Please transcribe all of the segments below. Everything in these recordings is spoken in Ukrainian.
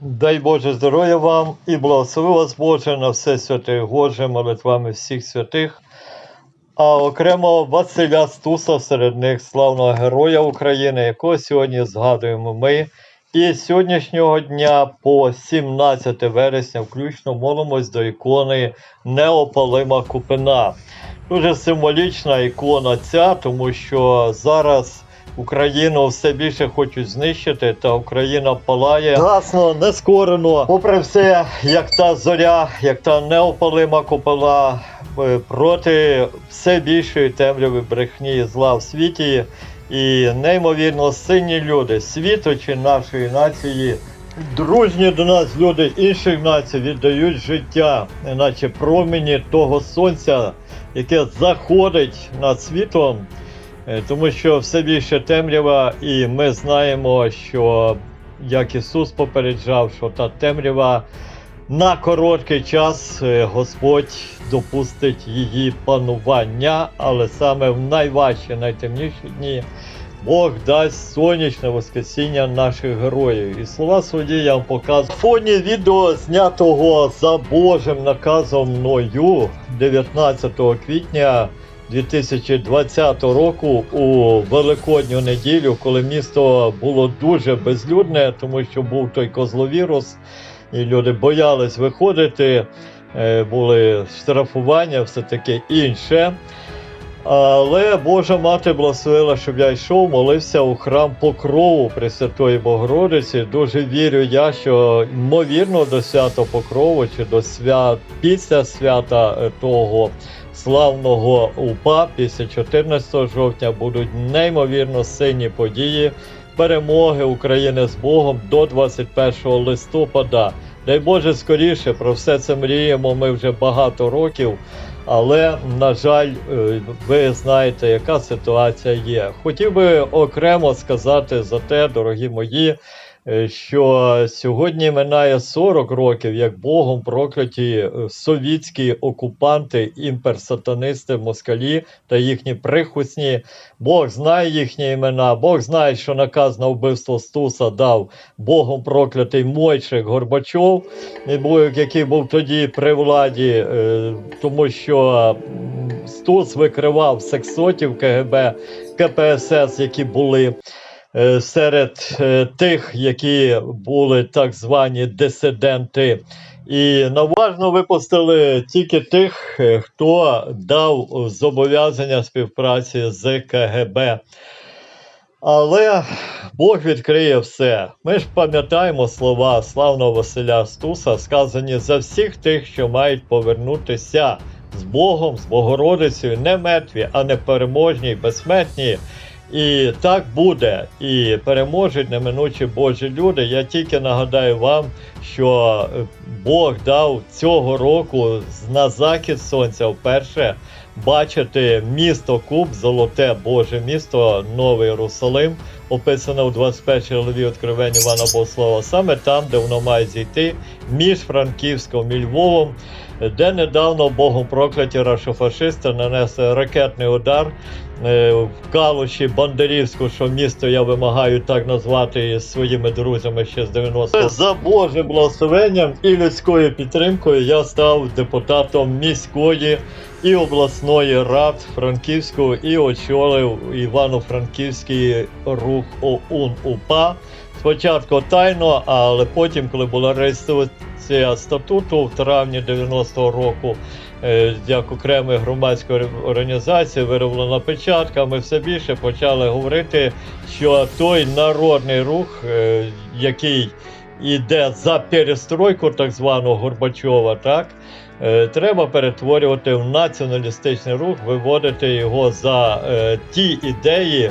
Дай Боже здоров'я вам і благослови вас Боже на все святе Боже, молитвами всіх святих. А окремо Василя Стуса серед них славного героя України, якого сьогодні згадуємо ми. І з сьогоднішнього дня по 17 вересня включно молимось до ікони Неопалима Купина. Дуже символічна ікона ця, тому що зараз Україну все більше хочуть знищити, та Україна палає гасно, нескорено. Попри все, як та зоря, як та неопалима купила е, проти все більшої темряви брехні і зла в світі. І неймовірно сильні люди світу чи нашої нації. Дружні до нас люди інших націй віддають життя, наче промені того сонця, яке заходить над світом, тому що все більше темрява, і ми знаємо, що як Ісус попереджав, що та темрява на короткий час е, Господь допустить її панування, але саме в найважчі, найтемніші дні. Бог дасть сонячне воскресіння наших героїв. І слова свої я вам показую. Фоні відео знятого за Божим наказом мною 19 квітня 2020 року у Великодню неділю, коли місто було дуже безлюдне, тому що був той козловірус, і люди боялись виходити, е, були штрафування, все таке інше. Але Божа мати благословила, щоб я йшов, молився у храм Покрову Пресвятої Богородиці. Дуже вірю я, що ймовірно до свята Покрову чи до свят після свята е, того славного УПА після 14 жовтня будуть неймовірно сильні події перемоги України з Богом до 21 листопада. Дай Боже скоріше про все це мріємо. Ми вже багато років. Але, на жаль, е, ви знаєте, яка ситуація є. Хотів би окремо сказати за те, дорогі мої, що сьогодні минає 40 років, як Богом прокляті е, совітські окупанти, імперсатанисти, москалі та їхні прихвостні. Бог знає їхні імена, Бог знає, що наказ на вбивство Стуса дав Богом проклятий Мойшик Горбачов, який був тоді при владі, е, тому що Стус викривав сексотів КГБ, КПСС, які були е, серед е, тих, які були так звані дисиденти. І наважно випустили тільки тих, е, хто дав зобов'язання співпраці з КГБ. Але Бог відкриє все. Ми ж пам'ятаємо слова славного Василя Стуса, сказані за всіх тих, що мають повернутися з Богом, з Богородицею, не мертві, а непереможні, й безсмертні. І так буде, і переможуть неминучі Божі люди. Я тільки нагадаю вам, що е, Бог дав цього року на захід сонця вперше бачити місто Куб, золоте Боже місто, Новий Єрусалим, описано в 21 главі Откровень Івана Богослова, саме там, де воно має зійти, між Франківськом і Львовом, де недавно Богом прокляті рашофашисти нанесли ракетний удар е, в Калуші Бандерівську, що місто я вимагаю так назвати із своїми друзями ще з 90-го. За Божим благословенням і людською підтримкою я став депутатом міської і обласної рад Франківського і очолив Івано-Франківський рух ОУН УПА. Спочатку тайно, але потім, коли була реєстрація статуту в травні 90-го року, е, як окремої громадської організації вироблена печатка, ми все більше почали говорити, що той народний рух, е, який йде за перестройку так званого Горбачова, так, е, треба перетворювати в націоналістичний рух, виводити його за ті ідеї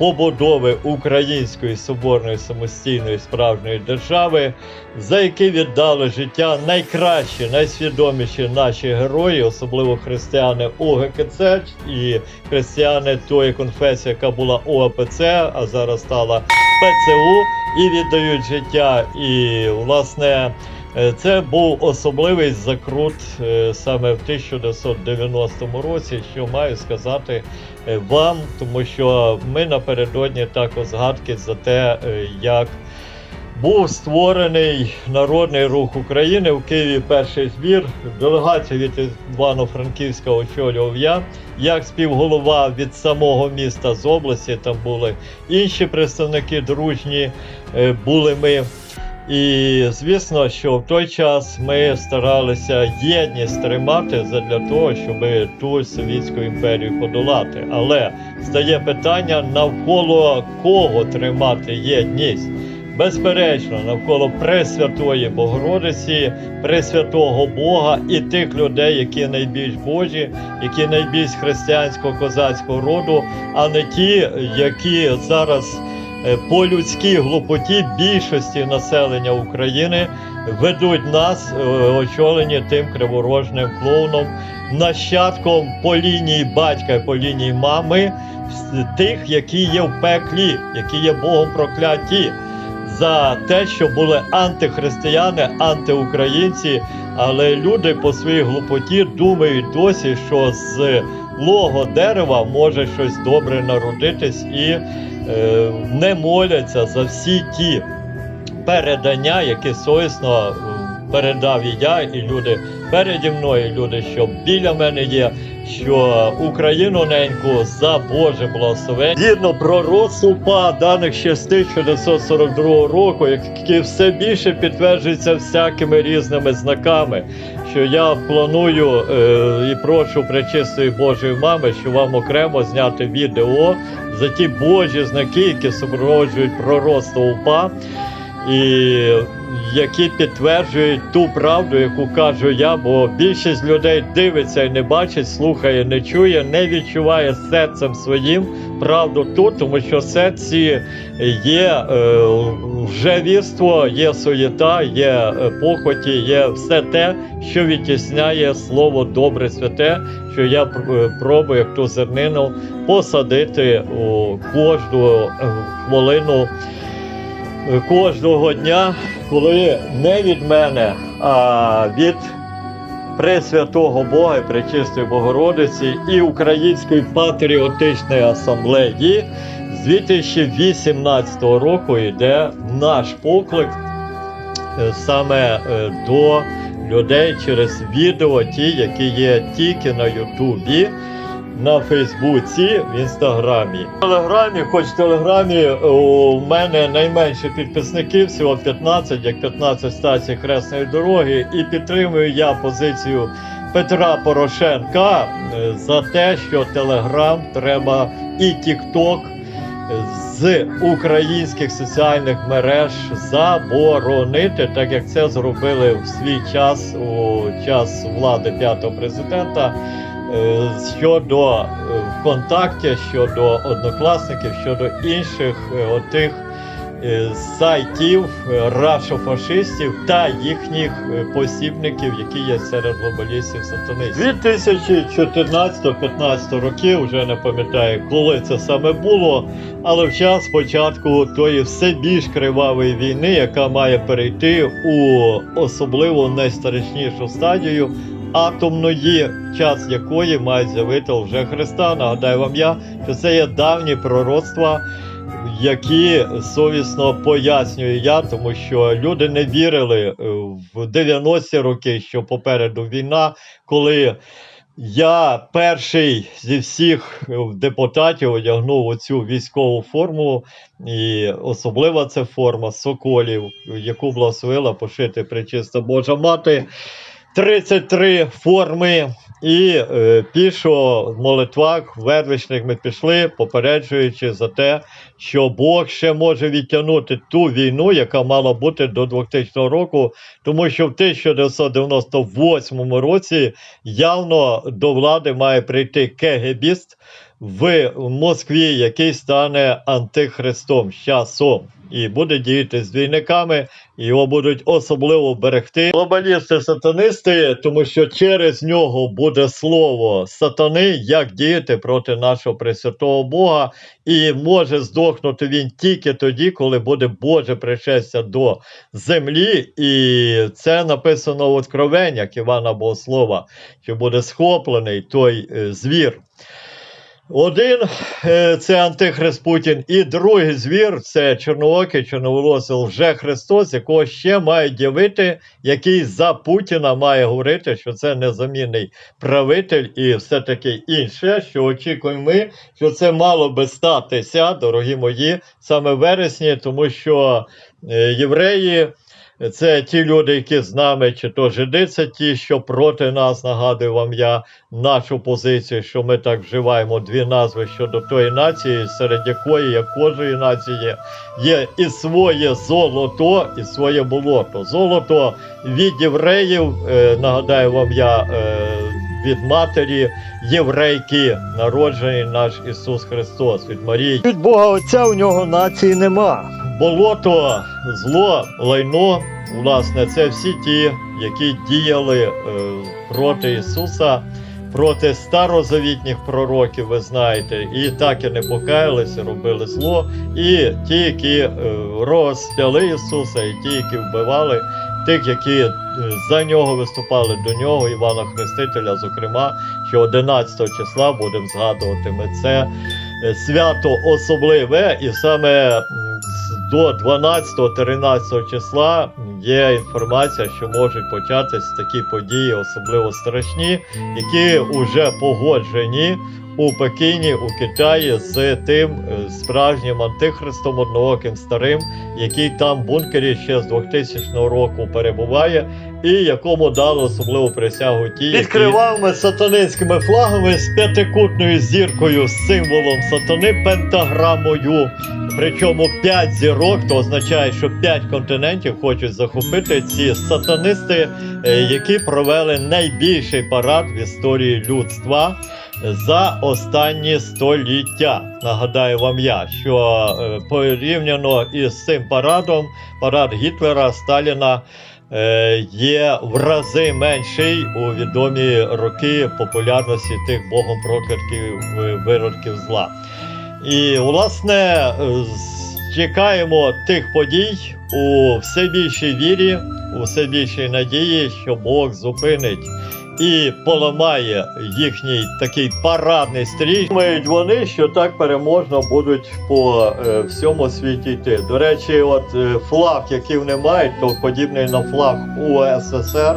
побудови української соборної самостійної справжньої держави, за які віддали життя найкращі, найсвідоміші наші герої, особливо християни ОГКЦ і християни тої конфесії, яка була ОАПЦ, а зараз стала ПЦУ, і віддають життя. І власне. Е, Це був особливий закрут е, саме в 1990 році, що маю сказати е, вам, тому що ми напередодні також згадки за те, як був створений Народний рух України в Києві перший збір. Делегацію від Івано-Франківська очолював я. Як співголова від самого міста з області, там були інші представники дружні, були ми. І звісно, що в той час ми старалися єдність тримати задля того, щоб ту Совєтську імперію подолати. Але стає питання навколо кого тримати єдність. Безперечно, навколо Пресвятої Богородиці, Пресвятого Бога і тих людей, які найбільш Божі, які найбільш християнського козацького роду, а не ті, які зараз по людській глупоті більшості населення України ведуть нас, е, очолені тим криворожним клоуном, нащадком по лінії батька по лінії мами, тих, які є в пеклі, які є Богом прокляті за те, що були антихристияни, антиукраїнці, але люди по своїй глупоті думають досі, що з лого дерева може щось добре народитись і е, не моляться за всі ті передання, які совісно е, передав і я, і люди переді мною, і люди, що біля мене є, що Україну неньку за Боже благословення. Згідно пророцтву па даних ще з 1942 року, які все більше підтверджуються всякими різними знаками. Що я планую е, і прошу пречистої Божої мами, що вам окремо зняти відео за ті Божі знаки, які супроводжують пророцтво УПА і які підтверджують ту правду, яку кажу я, бо більшість людей дивиться і не бачить, слухає, не чує, не відчуває серцем своїм правду тут, тому що серці є е, вжевірство, є суєта, є е, похоті, є все те, що відтісняє слово добре святе, що я е, пробую як ту зернину посадити у кожну е, хвилину кожного дня, коли не від мене, а від Пресвятого Бога і Пречистої Богородиці і Української патріотичної асамблеї з 2018 року йде наш поклик е, саме е, до людей через відео, ті, які є тільки на Ютубі на Фейсбуці, в інстаграмі. В Телеграмі, хоч в Телеграмі е, у мене найменше підписників, всього 15, як 15 стацій Хресної дороги, і підтримую я позицію Петра Порошенка е, за те, що Телеграм треба і Тікток з українських соціальних мереж заборонити, так як це зробили в свій час у час влади п'ятого президента. Е, щодо е, ВКонтакті, щодо однокласників, щодо інших е, отих сайтів рашофашистів та їхніх посібників, які є серед глобалістів сатанистів. 2014-15 років, вже не пам'ятаю, коли це саме було, але в час початку тої все більш кривавої війни, яка має перейти у особливо найстрашнішу стадію атомної, час якої мають з'явити вже Христа. Нагадаю вам я, що це є давні пророцтва, які совісно пояснюю я, тому що люди не вірили е, в 90-ті роки, що попереду війна, коли. Я перший зі всіх е, депутатів одягнув оцю військову форму, і особлива це форма соколів, яку благословила пошити причиста Божа мати. 33 форми, і е, пішо молитвах вервичних ми пішли, попереджуючи за те, що Бог ще може відтягнути ту війну, яка мала бути до 2000 року, тому що в 1998 році явно до влади має прийти КГБіст в Москві, який стане антихристом з часом і буде діяти з двійниками, його будуть особливо берегти. Глобалісти-сатанисти, тому що через нього буде слово сатани, як діяти проти нашого Пресвятого Бога, і може здохнути він тільки тоді, коли буде Боже пришестя до землі. І це написано в Откровеннях Івана Богослова, що буде схоплений той е, звір. Один е, це Антихрист Путін, і другий звір це чорноокий, чорноволосий лже Христос, якого ще мають явити, який за Путіна має говорити, що це незамінний правитель і все таке інше, що очікуємо ми, що це мало би статися, дорогі мої, саме в вересні, тому що е, євреї. Це ті люди, які з нами, чи то жиди, це ті, що проти нас, нагадую вам я нашу позицію, що ми так вживаємо дві назви щодо тої нації, серед якої, як кожної нації, є і своє золото, і своє болото. Золото від євреїв, е, нагадаю вам я. Е, від матері єврейки, народжений наш Ісус Христос від Марії. Від Бога Отця у нього нації нема. Болото, зло, лайно, власне, це всі ті, які діяли е, проти Ісуса, проти старозавітніх пророків, ви знаєте, і так і не покаялися, робили зло, і ті, які е, розп'яли Ісуса, і ті, які вбивали тих, які е, за нього виступали до нього, Івана Хрестителя, зокрема, що 11 числа будемо згадувати ми це свято особливе, і саме до 12-13 числа є інформація, що можуть початись такі події, особливо страшні, які вже погоджені у Пекіні, у Китаї з тим е, справжнім антихристом однооким старим, який там в бункері ще з 2000 року перебуває, і якому дали особливу присягу ті, відкривав сатанинськими флагами з п'ятикутною зіркою, з символом сатани пентаграмою. Причому 5 зірок, то означає, що 5 континентів хочуть захопити ці сатанисти, е, які провели найбільший парад в історії людства за останні століття. Нагадаю вам я, що е, порівняно із цим парадом, парад Гітлера, Сталіна. е, Є в рази менший у відомі роки популярності тих богом проклятих е, виродків зла. І, власне, чекаємо тих подій у все більшій вірі, у все більшій надії, що Бог зупинить і поламає їхній такий парадний стрій. Думають вони, що так переможно будуть по е, всьому світі йти. До речі, от е, флаг, який вони мають, то подібний на флаг УССР.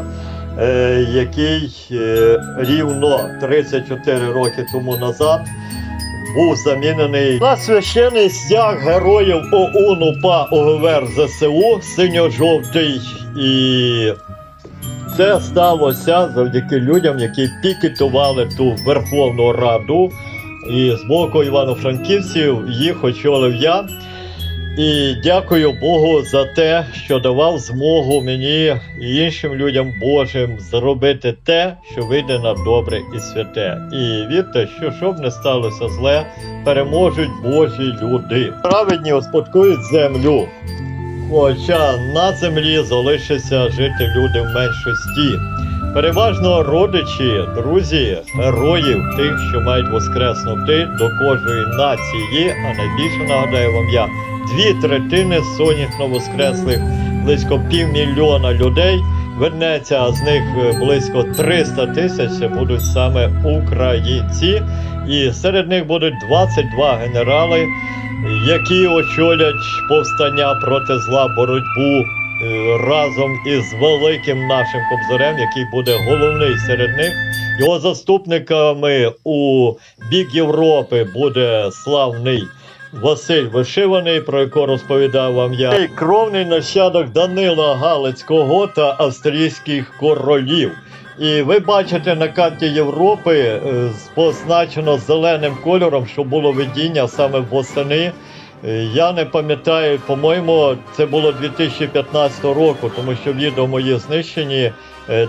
Е, який е, рівно 34 роки тому назад був замінений на священий стяг героїв ОУН УПА ОГВР ЗСУ синьо-жовтий. І це сталося завдяки людям, які пікетували ту Верховну Раду. І з боку івано-франківців їх очолив я. І дякую Богу за те, що давав змогу мені і іншим людям Божим зробити те, що вийде на добре і святе. І вірте, що щоб не сталося зле, переможуть Божі люди. Праведні успадкують землю. Хоча на землі залишаться жити люди в меншості. Переважно родичі, друзі, героїв, тих, що мають воскреснути до кожної нації, а найбільше нагадаю вам я, дві третини сонячно воскреслих, близько півмільйона людей вернеться, з них е, близько 300 тисяч будуть саме українці. І серед них будуть 22 генерали, які очолять повстання проти зла боротьбу е, разом із великим нашим кобзарем, який буде головний серед них. Його заступниками у бік Європи буде славний Василь Вишиваний, про якого розповідав вам я. Кровний нащадок Данила Галицького та австрійських королів. І ви бачите на карті Європи е, позначено зеленим кольором, що було видіння саме восени. Е, Я не пам'ятаю, по-моєму, це було 2015 року, тому що відео мої знищені,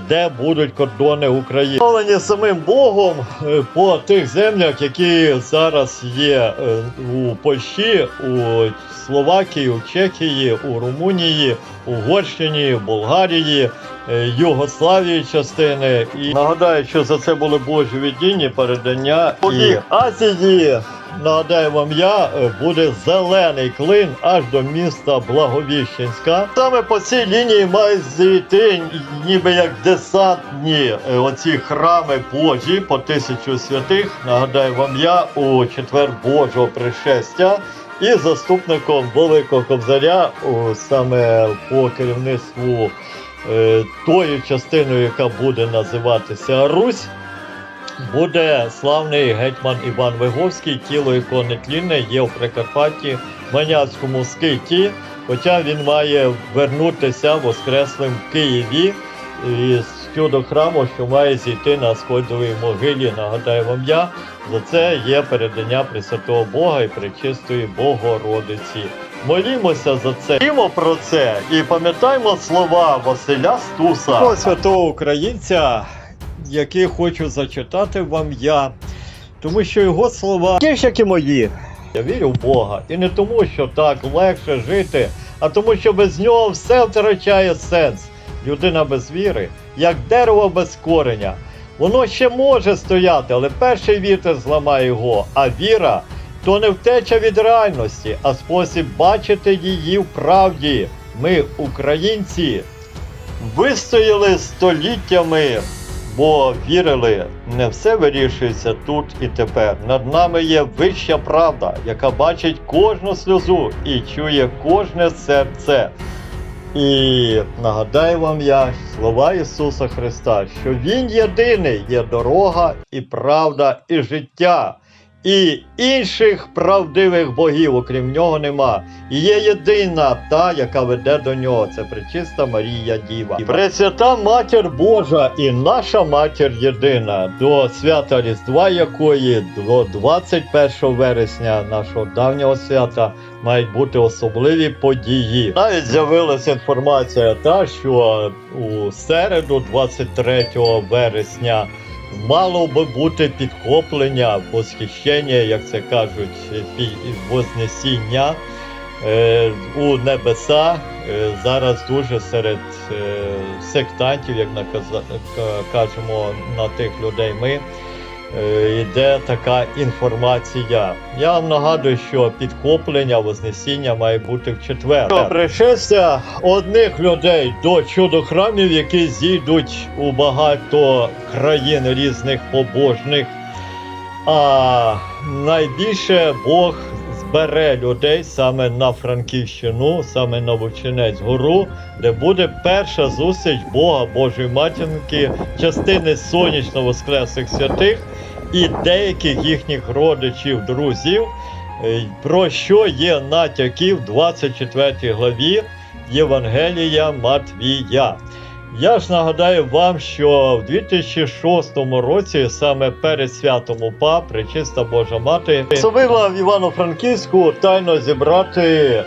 де будуть кордони України. Встановлені самим Богом е, по тих землях, які зараз є е, у Польщі, у Словакії, у Чехії, у Румунії, Угорщині, Болгарії, е, Югославії частини. І нагадаю, що за це були Божі видіння, передання і Азії. Нагадаю вам я, е, буде зелений клин аж до міста Благовіщенська. Саме по цій лінії мають зійти ніби як десантні е, оці храми Божі по тисячу святих. Нагадаю вам я у четвер Божого пришестя. І заступником Великого Кобзаря у, саме по керівництву е, тою частиною, яка буде називатися Русь, буде славний гетьман Іван Виговський, тіло якого нетлінне є в Прикарпатті, Маняцькому скиті, хоча він має вернутися воскреслим в Києві і щодо храму, що має зійти на сходовій могилі. Нагадаю вам я, за це є передання Пресвятого Бога і Пречистої Богородиці. Молімося за це. Молімо про це і пам'ятаємо слова Василя Стуса, святого українця, які хочу зачитати вам я, тому що його слова такі ж, як і мої. Я вірю в Бога. І не тому, що так легше жити, а тому, що без нього все втрачає сенс. Людина без віри, як дерево без кореня. Воно ще може стояти, але перший вітер зламає його. А віра то не втеча від реальності, а спосіб бачити її в правді. Ми, українці, вистояли століттями, бо вірили, не все вирішується тут і тепер. Над нами є вища правда, яка бачить кожну сльозу і чує кожне серце. І нагадаю вам я слова Ісуса Христа, що Він єдиний є дорога і правда, і життя. І інших правдивих богів, окрім нього, нема. І є єдина та, яка веде до нього. Це пречиста Марія Діва. Пресвята Матір Божа і наша матір єдина, до свята Різдва якої до 21 вересня нашого давнього свята мають бути особливі події. Навіть з'явилася інформація, та що у середу, 23 вересня. Мало би бути підхоплення, восхищення, як це кажуть, вознесіння е, у небеса. Е, зараз дуже серед е, сектантів, як наказа- кажемо на тих людей ми, йде така інформація. Я вам нагадую, що підхоплення, вознесіння має бути в четвер. Пришестя одних людей до чудохрамів, які зійдуть у багато країн різних побожних. А найбільше Бог збере людей саме на Франківщину, саме на Вовчинець гору, де буде перша зустріч Бога Божої матінки, частини сонячно воскреслих святих і деяких їхніх родичів, друзів, е, про що є натяки в 24 главі Євангелія Матвія. Я ж нагадаю вам, що в 2006 році, саме перед святом УПА, Пречиста Божа Мати, совила в Івано-Франківську тайно зібрати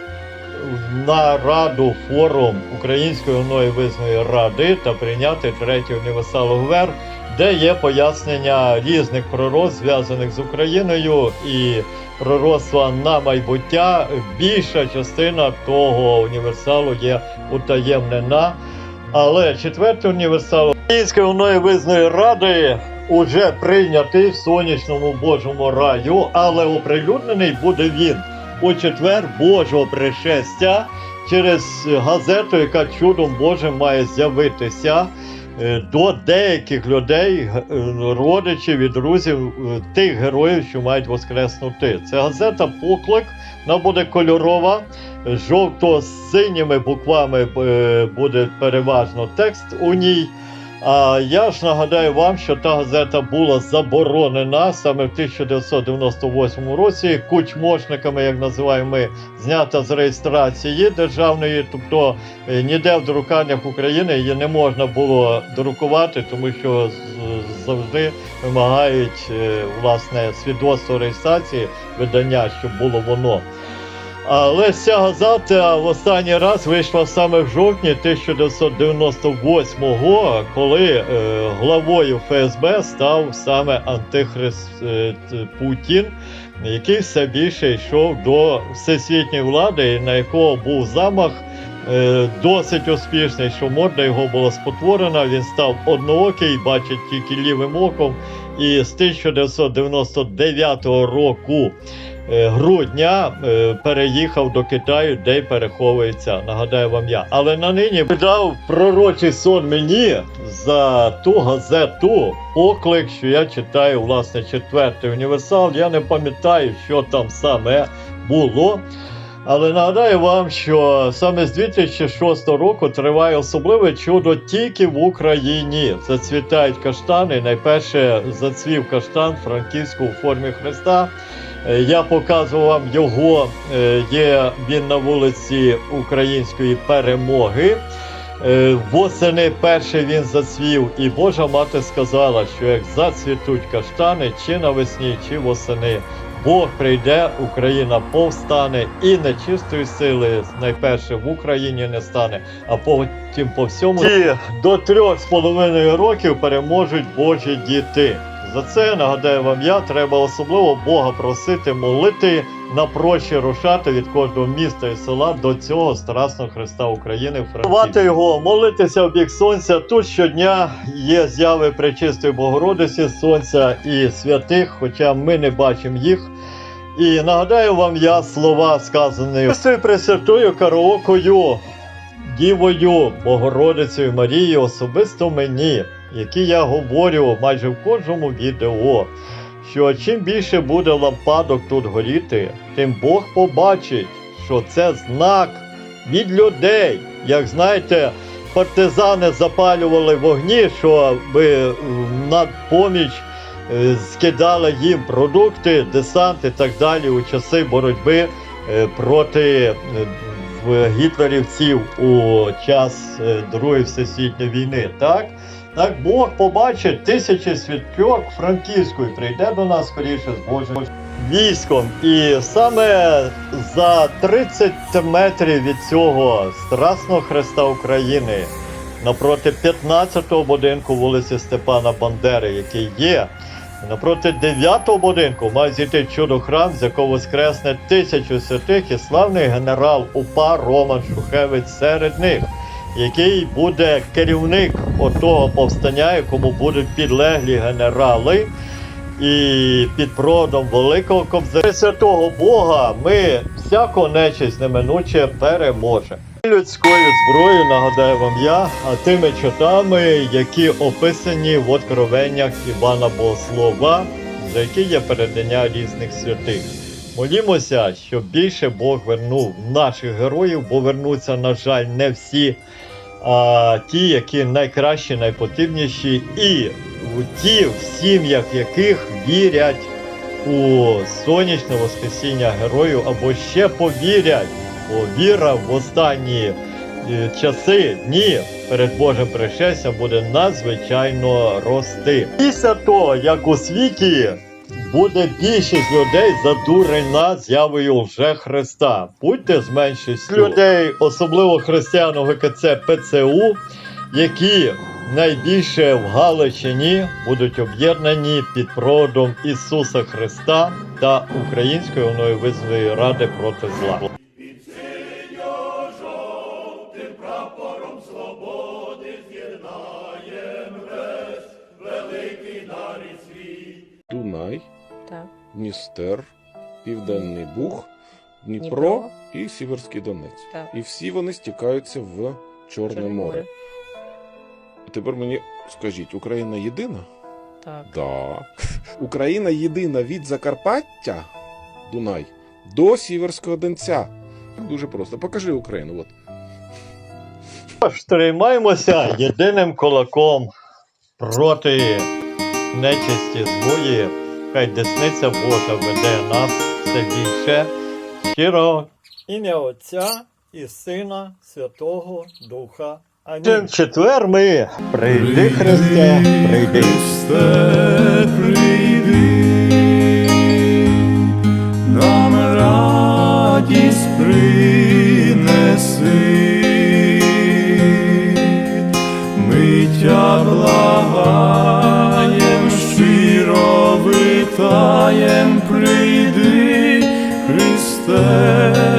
нараду форум Української визної ради та прийняти третій універсал ГВР, де є пояснення різних пророцтв, зв'язаних з Україною і пророцтва на майбуття. Більша частина того універсалу є утаємнена. Але четвертий універсал онної визної ради уже прийнятий в сонячному Божому раю, але оприлюднений буде він у четвер Божого пришестя через газету, яка чудом Божим має з'явитися до деяких людей, е, родичів і друзів е, тих героїв, що мають воскреснути. Це газета Поклик, вона буде кольорова жовто-синіми буквами е, буде переважно текст у ній. А я ж нагадаю вам, що та газета була заборонена саме в 1998 році кучмошниками, як називаємо ми, знята з реєстрації державної, тобто е, ніде в друкарнях України її не можна було друкувати, тому що завжди вимагають е, власне свідоцтво реєстрації видання, щоб було воно. Але ця газета в останній раз вийшла саме в жовтні 1998-го, коли е, главою ФСБ став саме Антихрист е, Путін, який все більше йшов до всесвітньої влади, на якого був замах е, досить успішний, що морда його була спотворена. Він став одноокий, бачить тільки лівим оком. і з 1999 року грудня е, переїхав до Китаю, де й переховується. Нагадаю вам я. Але на нині дав пророчий сон мені за ту газету оклик, що я читаю, власне, четвертий універсал. Я не пам'ятаю, що там саме було. Але нагадаю вам, що саме з 2006 року триває особливе чудо тільки в Україні. Зацвітають каштани. Найперше зацвів каштан франківську у формі Христа. Е, Я показував вам його. е, Є він на вулиці Української перемоги. Е, Восени перший він зацвів, і Божа мати сказала, що як зацвітуть каштани, чи навесні, чи восени, Бог прийде, Україна повстане, і нечистої сили найперше в Україні не стане, а потім по всьому і до трьох з половиною років переможуть Божі діти. За це нагадаю вам я, треба особливо Бога просити, молити на прощі рушати від кожного міста і села до цього страсного Христа України. Франківська. його, молитися в бік сонця. Тут щодня є зяви Пречистої Богородиці, Сонця і святих, хоча ми не бачимо їх. І нагадаю вам я слова, сказані Пресвятою Караокою, Дівою, Богородицею Марією, особисто мені, які я говорю майже в кожному відео, що чим більше буде лампадок тут горіти, тим Бог побачить, що це знак від людей. Як знаєте, партизани запалювали вогні, щоб на поміч е, скидали їм продукти, десант і так далі у часи боротьби е, проти е, гітлерівців у час е, Другої всесвітньої війни. Так? Так Бог побачить тисячі світльок Франківської, прийде до нас скоріше з Божим військом. І саме за 30 метрів від цього Страсного Христа України, напроти 15-го будинку вулиці Степана Бандери, який є. Напроти 9-го будинку має зійти чудо храм, з якого воскресне тисячу святих і славний генерал УПА Роман Шухевич серед них, який буде керівник отого повстання, якому будуть підлеглі генерали. І під проводом великого кобзаря святого Бога ми всяку нечисть неминуче переможемо. Людською зброєю, нагадаю вам я, а тими чотами, які описані в откровеннях Івана Богослова, за які є передання різних святих. Молімося, щоб більше Бог вернув наших героїв, бо вернуться, на жаль, не всі, а ті, які найкращі, найпотрібніші, і ті, в сім'ях яких вірять у сонячне воскресіння героїв або ще повірять, бо віра в останні е, часи, дні перед Божим пришестям буде надзвичайно рости. Після того, як у світі буде більшість людей задурена з'явою вже Христа. Будьте з меншістю людей, особливо християн ГКЦ ПЦУ, які найбільше в Галичині будуть об'єднані під проводом Ісуса Христа та Української оною визваної ради проти зла. Дністер, Південний Буг, Дніпро, Дніпро. і Сіверський Донець. Так. І всі вони стікаються в Чорне Чорне море. Тепер мені скажіть, Україна єдина? Так. Да. Україна єдина від Закарпаття, Дунай, до Сіверського Донця. Дуже просто. Покажи Україну. От. Тож тримаємося єдиним кулаком проти нечисті злої. Хай десниця Божа веде нас все більше. Щиро ім'я Отця і Сина Святого Духа. Амінь. Четвер ми прийди, Христе, прийди. Христе, прийди, нам радість принеси, ми тя витаєм, прийди, Христе.